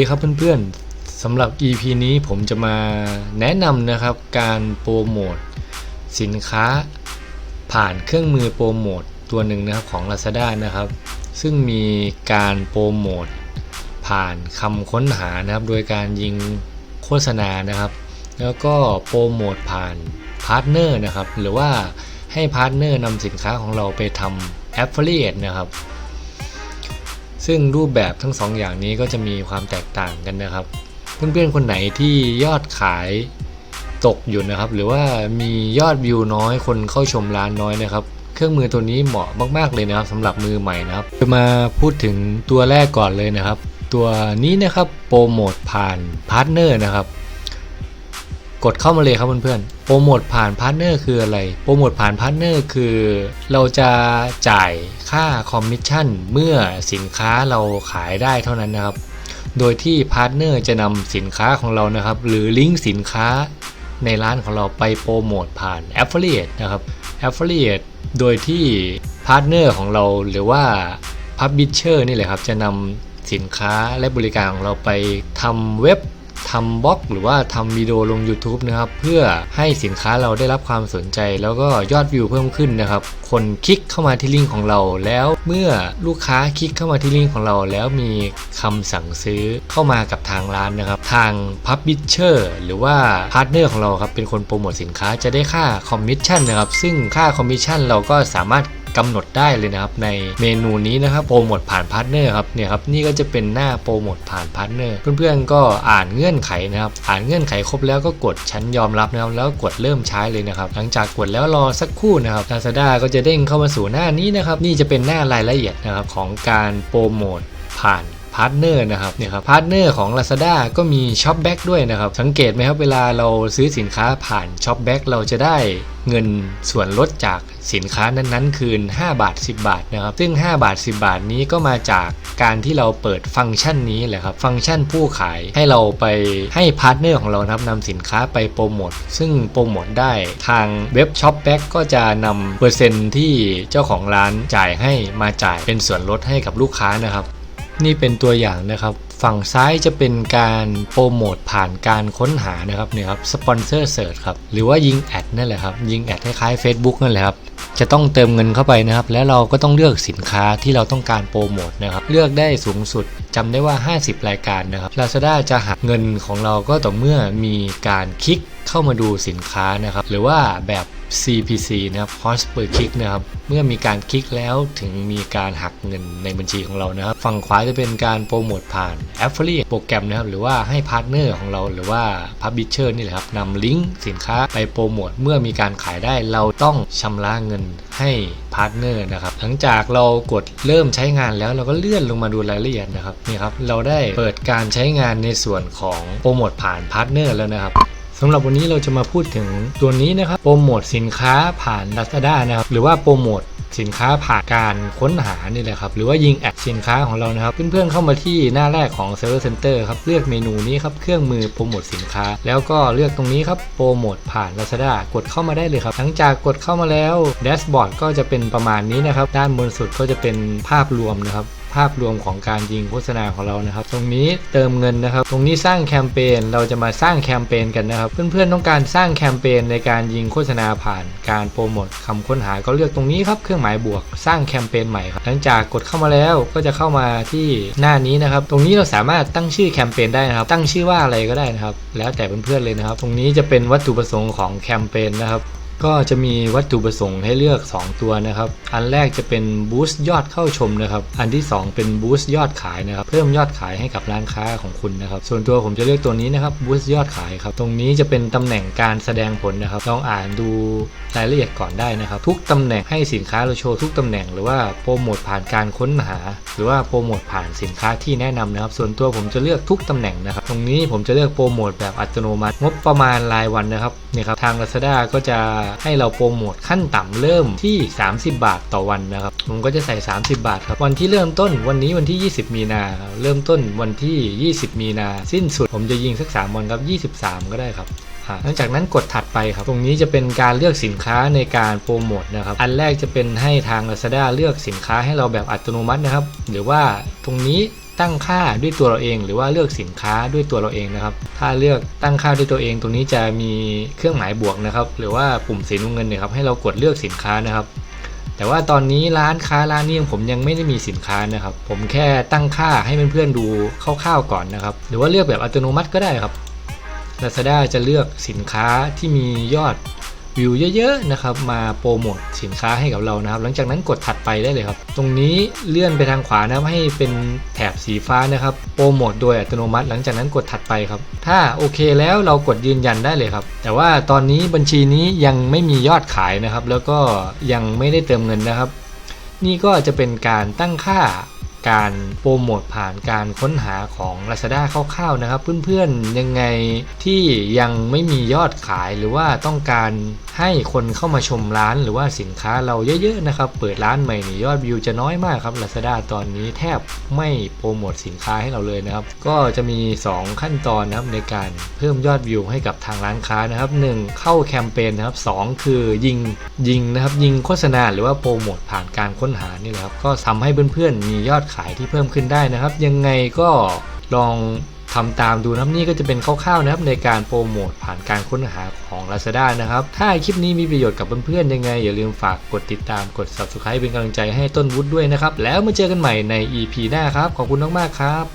ดีครับเพื่อนๆสำหรับ EP นี้ผมจะมาแนะนำนะครับการโปรโมทสินค้าผ่านเครื่องมือโปรโมทตัวหนึ่งนะครับของ Lazada นะครับ ซึ่งมีการโปรโมทผ่านคำค้นหานะครับ โดยการยิงโฆษณานะครับ แล้วก็โปรโมทผ่านพาร์ทเนอร์นะครับ หรือว่าให้พาร์ทเนอร์นำสินค้าของเราไปทำ Affiliate นะครับ ซึ่งรูปแบบทั้งสองอย่างนี้ก็จะมีความแตกต่างกันนะครับ เพื่อนๆคนไหนที่ยอดขายตกอยู่นะครับ หรือว่ามียอดวิวน้อยคนเข้าชมร้านน้อยนะครับ เครื่องมือตัวนี้เหมาะมากๆเลยนะครับสำหรับมือใหม่นะครับจะมาพูดถึงตัวแรกก่อนเลยนะครับ ตัวนี้นะครับโปรโมทผ่านพาร์ทเนอร์นะครับ กดเข้ามาเลยครับเพื่อนๆโปรโมทผ่านพาร์ทเนอร์คืออะไร โปรโมทผ่านพาร์ทเนอร์คือ เราจะจ่ายค่าคอมมิชชั่นเมื่อสินค้าเราขายได้เท่านั้นนะครับ โดยที่พาร์ทเนอร์จะนำสินค้าของเรานะครับ หรือลิงก์สินค้าในร้านของเราไปโปรโมทผ่าน Affiliate นะครับ Affiliate โดยที่พาร์ทเนอร์ของเราหรือว่า Publisher นี่แหละครับ จะนำสินค้าและบริการของเราไปทำเว็บ ทำบล็อก หรือว่าทำวิดีโอลง YouTube นะครับเพื่อให้สินค้าเราได้รับความสนใจ แล้วก็ยอดวิวเพิ่มขึ้นนะครับ คนคลิกเข้ามาที่ลิงก์ของเรา แล้วเมื่อลูกค้าคลิกเข้ามาที่ลิงก์ของเรา แล้วมีคำสั่งซื้อเข้ามากับทางร้านนะครับ ทาง Publisher หรือว่าพาร์ทเนอร์ของเราครับเป็นคนโปรโมทสินค้าจะได้ค่าคอมมิชชั่นนะครับซึ่งค่าคอมมิชชั่นเราก็สามารถ กำหนดได้เลยนะครับในเมนูนี้นะครับโปรโมทผ่านพาร์ทเนอร์ครับเนี่ยครับนี่ก็จะเป็นหน้าโปรโมทผ่านพาร์ทเนอร์เพื่อนๆก็อ่านเงื่อนไขนะครับอ่านเงื่อนไขครบแล้วก็กดฉันยอมรับนะครับแล้วกดเริ่มใช้เลยนะครับหลังจากกดแล้วรอสักครู่นะครับ Lazada ก็จะเด้งเข้ามาสู่หน้านี้นะครับนี่จะเป็นหน้ารายละเอียดนะครับของการโปรโมทผ่านพาร์ทเนอร์นะครับเนี่ยครับพาร์ทเนอร์ของ Lazada ก็มีช็อปแบ็กด้วยนะครับ สังเกตไหมครับ เวลาเราซื้อสินค้าผ่านช็อปแบ็กเราจะได้ เงินส่วนลดจากสินค้านั้นๆ คืน 5 บาท 10 บาทนะครับ ซึ่ง 5 บาท 10 บาทนี้ก็มาจากการที่เราเปิดฟังก์ชันนี้แหละครับ ฟังก์ชันผู้ขายให้เราไปให้พาร์ทเนอร์ของเรานะครับนำสินค้าไปโปรโมท ซึ่งโปรโมทได้ทางเว็บช็อปแบ็กก็จะนำเปอร์เซ็นต์ที่เจ้าของร้านจ่ายให้มาจ่ายเป็นส่วนลดให้กับลูกค้านะครับ นี่เป็นตัวอย่างนะครับ ฝั่งซ้ายจะเป็นการโปรโมทผ่านการค้นหานะครับเนี่ยครับสปอนเซอร์เสิร์ชครับหรือว่ายิงแอดนั่นแหละครับยิงแอดคล้ายๆ Facebook นั่นแหละครับจะต้องเติมเงินเข้าไปนะครับ แล้วเราก็ต้องเลือกสินค้าที่เราต้องการโปรโมทนะครับ เลือกได้สูงสุดจำได้ว่า 50 รายการนะครับ Lazada จะหักเงินของเราก็ต่อเมื่อมีการคลิกเข้ามาดูสินค้านะครับ หรือว่าแบบ CPC นะครับ cost per click นะครับ เมื่อมีการคลิกแล้วถึงมีการหักเงินในบัญชีของเรานะครับ ฝั่งขวาจะเป็นการโปรโมทผ่าน Affiliate โปรแกรมนะครับ หรือว่าให้พาร์ทเนอร์ของเราหรือว่า Publisher นี่แหละครับนำลิงก์สินค้าไปโปรโมท เมื่อมีการขายได้เราต้องชำระเงินให้พาร์ทเนอร์นะครับ หลังจากเรากดเริ่มใช้งานแล้วเราก็เลื่อนลงมาดูรายละเอียดนะครับนี่ครับเราได้เปิดการใช้งานในส่วนของโปรโมทผ่านพาร์ทเนอร์แล้วนะครับสำหรับวันนี้เราจะมาพูดถึงตัวนี้นะครับโปรโมทสินค้าผ่าน Lazada นะครับหรือว่าโปรโมทสินค้าผ่านการค้นหานี่แหละครับ หรือว่ายิงแอดสินค้าของเรานะครับ เพื่อนๆเข้ามาที่หน้าแรกของ Server Center ครับเลือกเมนูนี้ครับเครื่องมือโปรโมทสินค้า แล้วก็เลือกตรงนี้ครับโปรโมทผ่าน Lazada กดเข้ามาได้เลยครับหลังจากกดเข้ามาแล้วแดชบอร์ดก็จะเป็นประมาณนี้นะครับ ด้านบนสุดก็จะเป็นภาพรวมนะครับ ภาพรวมของการยิงโฆษณาของเรานะครับ ตรงนี้เติมเงินนะครับ ตรงนี้สร้างแคมเปญเราจะมาสร้างแคมเปญกันนะครับ เพื่อนๆต้องการสร้างแคมเปญในการยิงโฆษณาผ่านการโปรโมทคำค้นหาก็เลือกตรงนี้ครับเครื่องหมายบวกสร้างแคมเปญใหม่ครับหลังจากกดเข้ามาแล้วก็จะเข้ามาที่หน้านี้นะครับ ตรงนี้เราสามารถตั้งชื่อแคมเปญได้นะครับ ตั้งชื่อว่าอะไรก็ได้นะครับ แล้วแต่เพื่อนๆเลยนะครับ ตรงนี้จะเป็นวัตถุประสงค์ของแคมเปญนะครับ ก็จะมีวัตถุประสงค์ให้เลือก 2 ตัวนะครับ อันแรกจะเป็นบูสต์ยอดเข้าชมนะครับ อันที่ 2 เป็นบูสต์ยอดขายนะครับ เพิ่มยอดขายให้กับร้านค้าของคุณนะครับ ส่วนตัวผมจะเลือกตัวนี้นะครับบูสต์ยอดขายครับ ตรงนี้จะเป็นตำแหน่งการแสดงผลนะครับ ลองอ่านดูรายละเอียดก่อนได้นะครับ ทุกตำแหน่งให้สินค้าเราโชว์ทุกตำแหน่งหรือว่าโปรโมทผ่านการค้นหา หรือว่าโปรโมทผ่านสินค้าที่แนะนำนะครับ ส่วนตัวผมจะเลือกทุกตำแหน่งนะครับ ตรงนี้ผมจะเลือกโปรโมทแบบอัตโนมัติ งบประมาณรายวันนะครับนี่ครับทาง Lazada ก็จะให้เราโปรโมทขั้นต่ำเริ่มที่ 30 บาทต่อวันนะครับผมก็จะใส่ 30 บาทครับวันที่เริ่มต้นวันนี้วันที่ 20 มีนาเริ่มต้นวันที่ 20 มีนาสิ้นสุด ผมจะยิงสัก3วันครับ 23 ก็ได้ครับหลังจากนั้นกดถัดไปครับ ตรงนี้จะเป็นการเลือกสินค้าในการโปรโมทนะครับ อันแรกจะเป็นให้ทาง Lazada เลือกสินค้าให้เราแบบอัตโนมัตินะครับ หรือว่าตรงนี้ ตั้งค่าด้วยตัวเราเอง หรือว่าเลือกสินค้าด้วยตัวเราเองนะครับ ถ้าเลือกตั้งค่าด้วยตัวเอง ตรงนี้จะมีเครื่องหมายบวกนะครับ หรือว่าปุ่มสีน้ำเงินเนี่ยครับให้เรากดเลือกสินค้านะครับ แต่ว่าตอนนี้ร้านค้าร้านนี้ผมยังไม่ได้มีสินค้านะครับ ผมแค่ตั้งค่าให้เพื่อนๆดูคร่าวๆก่อนนะครับ หรือว่าเลือกแบบอัตโนมัติก็ได้ครับ Lazada จะเลือกสินค้าที่มียอด วิวเยอะๆนะครับมาโปรโมทสินค้าให้กับเรานะครับ หลังจากนั้นกดถัดไปได้เลยครับ ตรงนี้เลื่อนไปทางขวานะครับให้เป็นแถบสีฟ้านะครับโปรโมทโดยอัตโนมัติ หลังจากนั้นกดถัดไปครับ ถ้าโอเคแล้วเรากดยืนยันได้เลยครับ แต่ว่าตอนนี้บัญชีนี้ยังไม่มียอดขายนะครับ แล้วก็ยังไม่ได้เติมเงินนะครับ นี่ก็จะเป็นการตั้งค่า การโปรโมทผ่านการค้นหาของ Lazada คร่าวๆนะครับ เพื่อนๆยังไงที่ยังไม่มียอดขายหรือว่าต้องการให้คนเข้ามาชมร้านหรือว่าสินค้าเราเยอะๆนะครับ เปิดร้านใหม่นี่ยอดวิวจะน้อยมากครับ Lazada ตอนนี้แทบไม่โปรโมทสินค้าให้เราเลยนะครับ ก็จะมี 2 ขั้นตอนนะครับในการเพิ่มยอดวิวให้กับทางร้านค้านะครับ 1. เข้าแคมเปญนะครับ 2 คือยิงยิงนะครับยิงโฆษณาหรือว่าโปรโมทผ่านการค้นหานี่แหละครับก็ทำให้เพื่อนๆมียอดขายที่เพิ่มขึ้นได้นะครับ ยังไงก็ลองทำตามดูนะครับนี่ก็จะเป็นคร่าวๆนะครับในการโปรโมทผ่านการค้นหาของ Lazada นะครับ ถ้าคลิปนี้มีประโยชน์กับเพื่อนๆยังไง อย่าลืมฝากกดติดตามกด Subscribe เป็นกำลังใจให้ต้นวุฒิด้วยนะครับ แล้วมาเจอกันใหม่ใน EP หน้าครับ ขอบคุณมากๆครับ